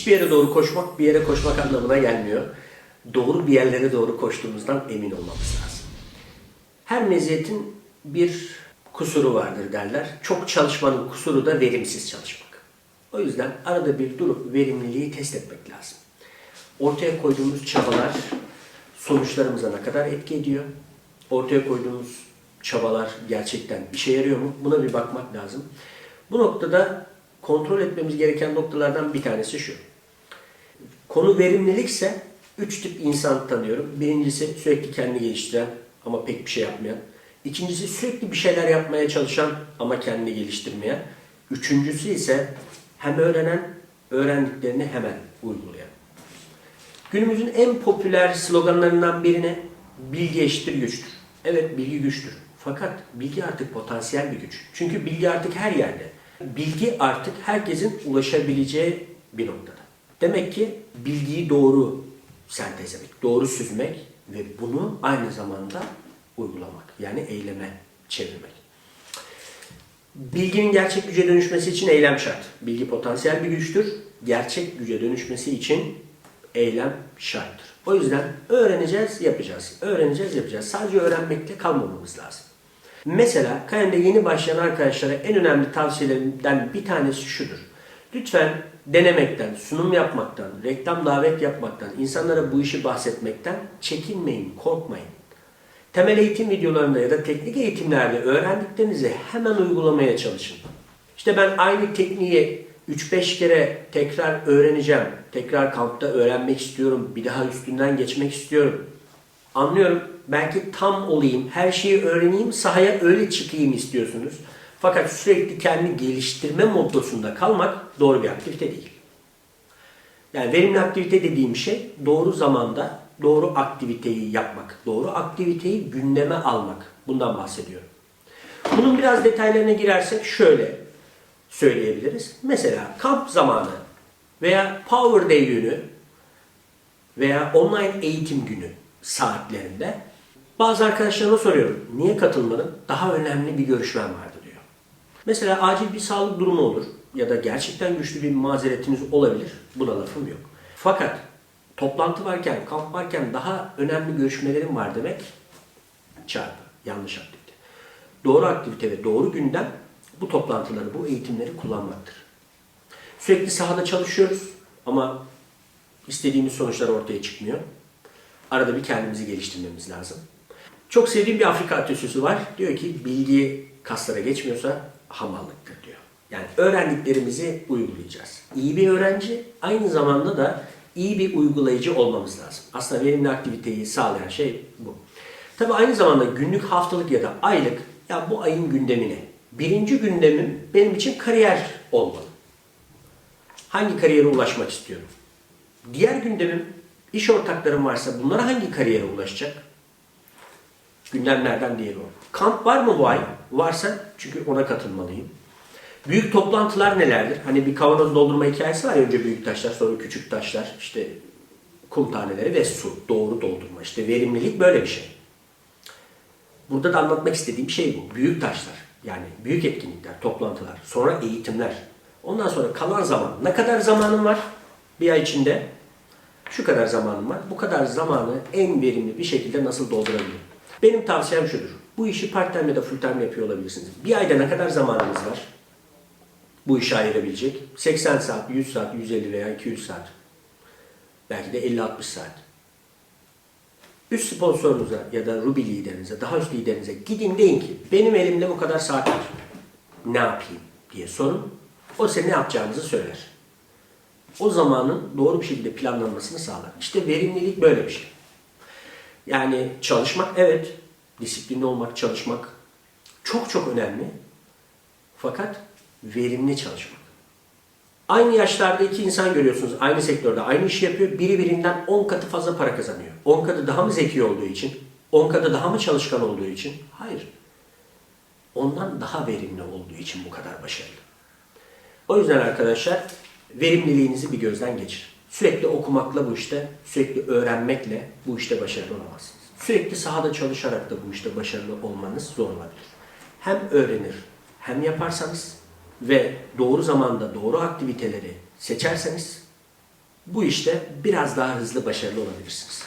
Hiçbir yere doğru koşmak bir yere koşmak anlamına gelmiyor. Doğru bir yerlere doğru koştuğumuzdan emin olmamız lazım. Her meziyetin bir kusuru vardır derler. Çok çalışmanın kusuru da verimsiz çalışmak. O yüzden arada bir durup verimliliği test etmek lazım. Ortaya koyduğumuz çabalar sonuçlarımıza ne kadar etki ediyor? Ortaya koyduğumuz çabalar gerçekten işe yarıyor mu? Buna bir bakmak lazım. Bu noktada kontrol etmemiz gereken noktalardan bir tanesi şu. Konu verimlilikse üç tip insan tanıyorum. Birincisi sürekli kendini geliştiren ama pek bir şey yapmayan. İkincisi sürekli bir şeyler yapmaya çalışan ama kendini geliştirmeyen. Üçüncüsü ise hem öğrenen, öğrendiklerini hemen uygulayan. Günümüzün en popüler sloganlarından birine bilgi eşittir güçtür. Evet bilgi güçtür. Fakat bilgi artık potansiyel bir güç. Çünkü bilgi artık her yerde. Bilgi artık herkesin ulaşabileceği bir noktada. Demek ki bilgiyi doğru sentezlemek, doğru süzmek ve bunu aynı zamanda uygulamak. Yani eyleme çevirmek. Bilginin gerçek güce dönüşmesi için eylem şart. Bilgi potansiyel bir güçtür. Gerçek güce dönüşmesi için eylem şarttır. O yüzden öğreneceğiz, yapacağız. Öğreneceğiz, yapacağız. Sadece öğrenmekle kalmamamız lazım. Mesela Kayen'de yeni başlayan arkadaşlara en önemli tavsiyelerimden bir tanesi şudur. Lütfen denemekten, sunum yapmaktan, reklam davet yapmaktan, insanlara bu işi bahsetmekten çekinmeyin, korkmayın. Temel eğitim videolarında ya da teknik eğitimlerde öğrendiklerinizi hemen uygulamaya çalışın. İşte ben aynı tekniği 3-5 kere tekrar öğreneceğim. Tekrar kampta öğrenmek istiyorum. Bir daha üstünden geçmek istiyorum. Anlıyorum. Belki tam olayım, her şeyi öğreneyim, sahaya öyle çıkayım istiyorsunuz. Fakat sürekli kendi geliştirme moddosunda kalmak doğru bir aktivite değil. Yani verimli aktivite dediğim şey doğru zamanda doğru aktiviteyi yapmak, doğru aktiviteyi gündeme almak. Bundan bahsediyorum. Bunun biraz detaylarına girersek şöyle söyleyebiliriz. Mesela kamp zamanı veya Power Day günü veya online eğitim günü saatlerinde bazı arkadaşlarıma soruyorum. Niye katılmadın? Daha önemli bir görüşmem vardı. Mesela acil bir sağlık durumu olur ya da gerçekten güçlü bir mazeretiniz olabilir. Buna lafım yok. Fakat toplantı varken, kamp varken daha önemli görüşmelerim var demek çarpı. Yanlış aktivite. Doğru aktivite ve doğru gündem bu toplantıları, bu eğitimleri kullanmaktır. Sürekli sahada çalışıyoruz ama istediğimiz sonuçlar ortaya çıkmıyor. Arada bir kendimizi geliştirmemiz lazım. Çok sevdiğim bir Afrika atasözü var. Diyor ki bilgi kaslara geçmiyorsa hamallıktır diyor. Yani öğrendiklerimizi uygulayacağız. İyi bir öğrenci aynı zamanda da iyi bir uygulayıcı olmamız lazım. Aslında verimli aktiviteyi sağlayan şey bu. Tabi aynı zamanda günlük, haftalık ya da aylık ya bu ayın gündemine. Birinci gündemim benim için kariyer olmalı. Hangi kariyere ulaşmak istiyorum? Diğer gündemim iş ortaklarım varsa bunlara hangi kariyere ulaşacak? Gündemlerden diğeri o. Kamp var mı bu ay? Varsa çünkü ona katılmalıyım. Büyük toplantılar nelerdir? Hani bir kavanoz doldurma hikayesi var ya önce büyük taşlar sonra küçük taşlar işte kum taneleri ve su doğru doldurma. İşte verimlilik böyle bir şey. Burada da anlatmak istediğim şey bu. Büyük taşlar yani büyük etkinlikler, toplantılar, sonra eğitimler. Ondan sonra kalan zaman. Ne kadar zamanım var bir ay içinde? Şu kadar zamanım var. Bu kadar zamanı en verimli bir şekilde nasıl doldurabilirim? Benim tavsiyem şudur. Bu işi part time ya da full time yapıyor olabilirsiniz. Bir ayda ne kadar zamanınız var? Bu işe ayırabilecek. 80 saat, 100 saat, 150 veya 200 saat. Belki de 50-60 saat. Üst sponsorunuza ya da Ruby liderinize, daha üst liderinize gidin deyin ki benim elimde bu kadar saat var. Ne yapayım diye sorun. O size ne yapacağınızı söyler. O zamanın doğru bir şekilde planlanmasını sağlar. İşte verimlilik böyle bir şey. Yani çalışmak evet, disiplinli olmak, çalışmak çok çok önemli. Fakat verimli çalışmak. Aynı yaşlarda iki insan görüyorsunuz aynı sektörde aynı işi yapıyor. Biri birinden 10 katı fazla para kazanıyor. 10 katı daha mı zeki olduğu için? 10 katı daha mı çalışkan olduğu için? Hayır. Ondan daha verimli olduğu için bu kadar başarılı. O yüzden arkadaşlar verimliliğinizi bir gözden geçirin. Sürekli okumakla bu işte, sürekli öğrenmekle bu işte başarılı olamazsınız. Sürekli sahada çalışarak da bu işte başarılı olmanız zor olabilir. Hem öğrenir hem yaparsanız ve doğru zamanda doğru aktiviteleri seçerseniz bu işte biraz daha hızlı başarılı olabilirsiniz.